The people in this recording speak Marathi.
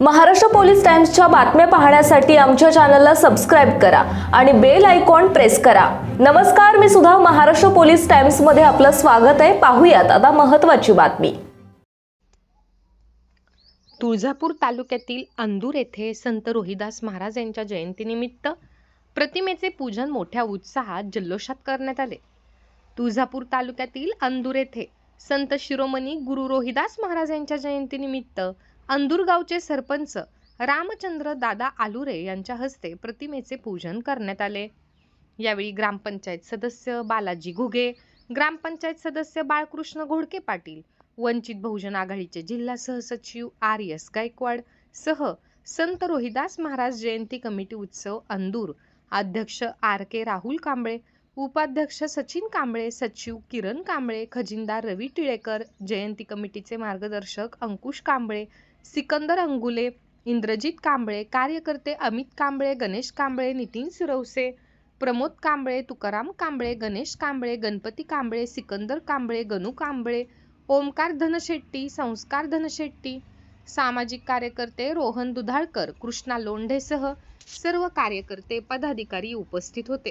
महाराष्ट्र पोलीस टाइम्सच्या बातम्या पाहण्यासाठी आमच्या चॅनलला सबस्क्राईब करा आणि बेल आयकॉन प्रेस करा. नमस्कार मी सुद्धा महाराष्ट्र पोलीस टाइम्समध्ये आपलं स्वागत आहे. पाहूयात आता महत्वाची बातमी. तुळजापूर तालुक्यातील अंदूर येथे संत रोहिदास महाराज यांच्या जयंतीनिमित्त प्रतिमेचे पूजन मोठ्या उत्साहात जल्लोषात करण्यात आले. तुळजापूर तालुक्यातील अंदूर येथे संत शिरोमणी गुरु रोहिदास महाराज यांच्या जयंतीनिमित्त अंदूरगावचे सरपंच रामचंद्र दादा आलुरे यांच्या हस्ते प्रतिमेचे पूजन करण्यात आले. यावेळी ग्रामपंचायत सदस्य बालाजी घुगे ग्रामपंचायत सदस्य बाळकृष्ण घोडके पाटील वंचित बहुजन आघाडीचे जिल्हा सहसचिव आर एस गायकवाड सह संत रोहिदास महाराज जयंती कमिटी उत्सव अंदूर अध्यक्ष आर के राहुल कांबळे उपाध्यक्ष सचिन कांबळे सचिव किरण कांबळे खजिनदार रवी टिळेकर जयंती कमिटीचे मार्गदर्शक अंकुश कांबळे सिकंदर अंगुले इंद्रजित कांबळे कार्यकर्ते अमित कांबळे गणेश कांबळे नितीन सुरवसे प्रमोद कांबळे तुकाराम कांबळे गणेश कांबळे गणपती कांबळे सिकंदर कांबळे गणू कांबळे ओमकार धनशेट्टी संस्कार धनशेट्टी सामाजिक कार्यकर्ते रोहन दुधाळकर कृष्णा लोंढेसह सर्व कार्यकर्ते पदाधिकारी उपस्थित होते.